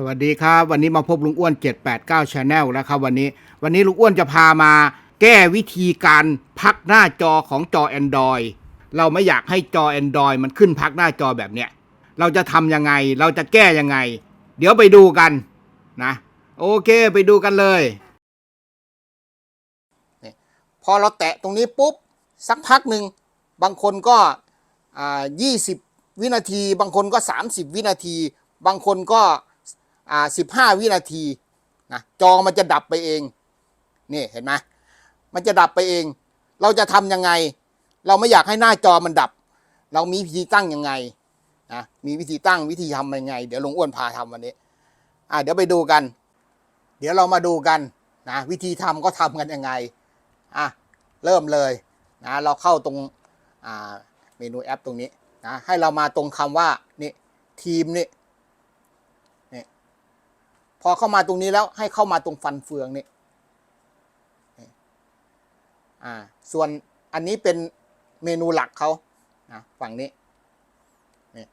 สวัสดีครับ วันนี้มาพบลุงอ้วน 789 Channel แล้วครับวันนี้วันนี้ลุงอ้วนจะพามา แก้วิธีการพักหน้าจอของจอ Android เราไม่อยากให้จอ Android มันขึ้นพักหน้าจอแบบเนี้ยเราจะทำยังไงเราจะแก้ยังไง เดี๋ยวไปดูกันนะโอเคไปดูกันเลยพอเราแตะตรงนี้ปุ๊บ สักพักหนึ่งบางคนก็อ่า20วินาที บางคนก็ 30 วินาที บางคนก็ อ่า15วินาทีนะจอมันจะดับไปเองนี่เห็นไหมมันจะดับไปเอง เราจะทำยังไง เราไม่อยากให้หน้าจอมันดับ เรามีวิธีตั้งยังไงนะมีวิธีตั้งวิธีทำยังไง เดี๋ยวลุงอ้วนพาทำวันนี้อ่าเดี๋ยวไปดูกัน เดี๋ยวเรามาดูกันนะวิธีทำก็ทำกันยังไงอะเริ่มเลยนะเราเข้าตรงอ่าเมนูแอปตรงนี้นะให้เรามาตรงคำว่านี่ทีมนี่ พอเข้ามาตรงนี้แล้วให้เข้ามาตรงฟันเฟืองนี่อ่า ส่วนอันนี้เป็นเมนูหลักเขานะฝั่งนี้นี่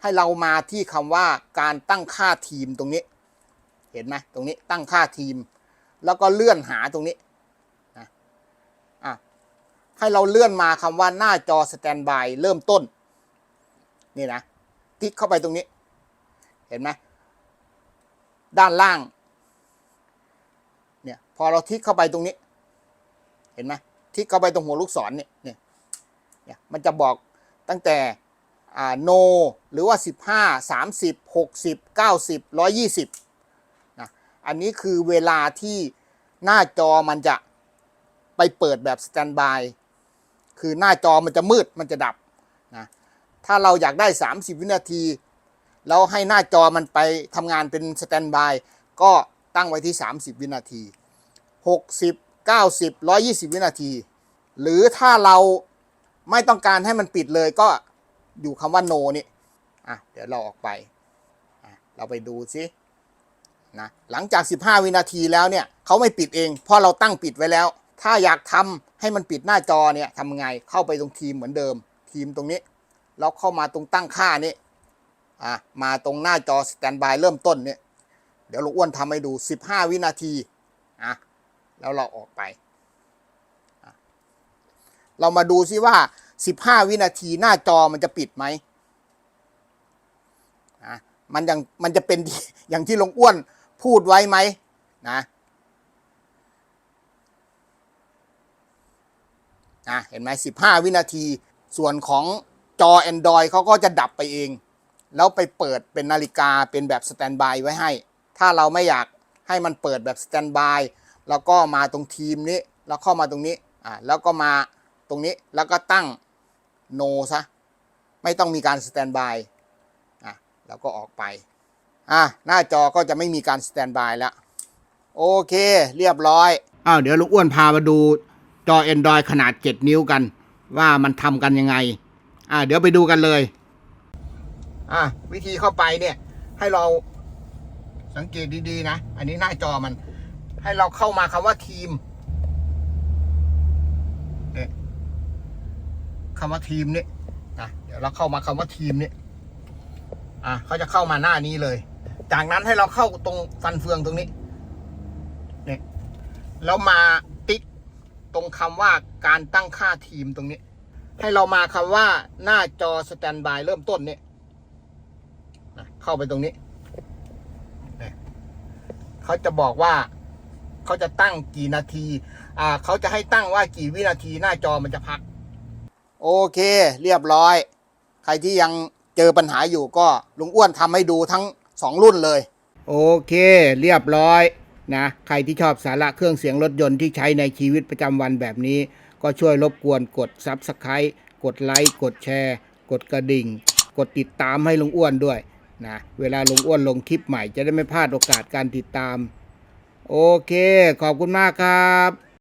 ให้เรามาที่คำว่าการตั้งค่าทีมตรงนี้ เห็นไหมตรงนี้ตั้งค่าทีม แล้วก็เลื่อนหาตรงนี้นะอะให้เราเลื่อนมาคำว่าหน้าจอสแตนบายเริ่มต้น นี่นะติ๊กเข้าไปตรงนี้ เห็นไหม ด้านล่าง เนี่ย พอเราทิกเข้าไปตรงนี้ เห็นไหมทิกเข้าไปตรงหัวลูกศรเนี่ยเนี่ยเนี่ยมันจะบอกตั้งแต่อ่าโน หรือว่า 15 30 60 90 120อันนี้คือเวลาที่หน้าจอมันจะไปเปิดแบบสแตนบายคือหน้าจอมันจะมืดมันจะดับนะถ้าเราอยากได้ 30 วินาที แล้วให้หน้าจอมันไปทำงานเป็นสแตนบายก็ตั้งไว้ที่ 30 วินาที 60 90 120 วินาที หรือถ้าเราไม่ต้องการให้มันปิดเลยก็อยู่คำว่า no นี่อะเดี๋ยวเราออกไปอะเราไปดูซินะหลังจาก 15 วินาทีแล้วเนี่ยเขาไม่ปิดเองเพราะเราตั้งปิดไว้แล้ว ถ้าอยากทำให้มันปิดหน้าจอเนี่ยทำไงเข้าไปตรงทีมเหมือนเดิมทีมตรงนี้แล้วเข้ามาตรงตั้งค่านี่ อะมาตรงหน้าจอสแตนบายเริ่มต้นเนี่ยเดี๋ยวลุงอ้วนทำให้ดู 15 วินาทีอะแล้วเราออกไป เรามาดูซิว่า 15 วินาทีหน้าจอมันจะปิดไหมอะมันยังมันจะเป็นอย่างที่ลุงอ้วนพูดไว้ไหมนะนะเห็นไหม15 วินาทีส่วนของจอ Android เขาก็จะดับไปเอง แล้วไปเปิดเป็นนาฬิกาเป็นแบบสแตนบายไว้ให้ ถ้าเราไม่อยากให้มันเปิดแบบสแตนบายแล้วก็มาตรงทีมนี้แล้วเข้ามาตรงนี้อ่าแล้วก็มาตรงนี้แล้วก็ตั้งโนซะไม่ต้องมีการสแตนบายอะแล้วก็ออกไปอะหน้าจอก็จะไม่มีการสแตนบายแล้วโอเค เรียบร้อยอ้าวเดี๋ยวลุงอ้วนพามาดูจอ Android ขนาด 7 นิ้วกัน ว่ามันทำกันยังไงอ่าเดี๋ยวไปดูกันเลย อะวิธีเข้าไปเนี่ย ให้เราสังเกตดีๆนะ อันนี้หน้าจอมัน ให้เราเข้ามาคำว่าทีมเนี่ยคำว่าทีมเนี่ยอะเดี๋ยวเราเข้ามาคำว่าทีมเนี่ยอะเขาจะเข้ามาหน้านี้เลย จากนั้นให้เราเข้าตรงฟันเฟืองตรงนี้เนี่ยแล้วมาติ๊กตรงคำว่าการตั้งค่าทีมตรงนี้ ให้เรามาคำว่าหน้าจอสแตนบายเริ่มต้นเนี่ย เข้าไปตรงนี้เนี่ยเขาจะบอกว่าเขาจะตั้งกี่นาที อ่าเขาจะให้ตั้งว่ากี่วินาทีหน้าจอมันจะพัก โอเค เรียบร้อย ใครที่ยังเจอปัญหาอยู่ก็ลุงอ้วนทำให้ดูทั้งสองรุ่นเลย โอเค เรียบร้อยนะใครที่ชอบสาระเครื่องเสียงรถยนต์ที่ใช้ในชีวิตประจำวันแบบนี้ ก็ช่วยรบกวนกด Subscribe กดไลค์กดแชร์ กดกระดิ่ง กดติดตามให้ลุงอ้วนด้วย นะเวลาลงอ้วนลงคลิปใหม่จะได้ไม่พลาดโอกาสการติดตาม โอเค ขอบคุณมากครับ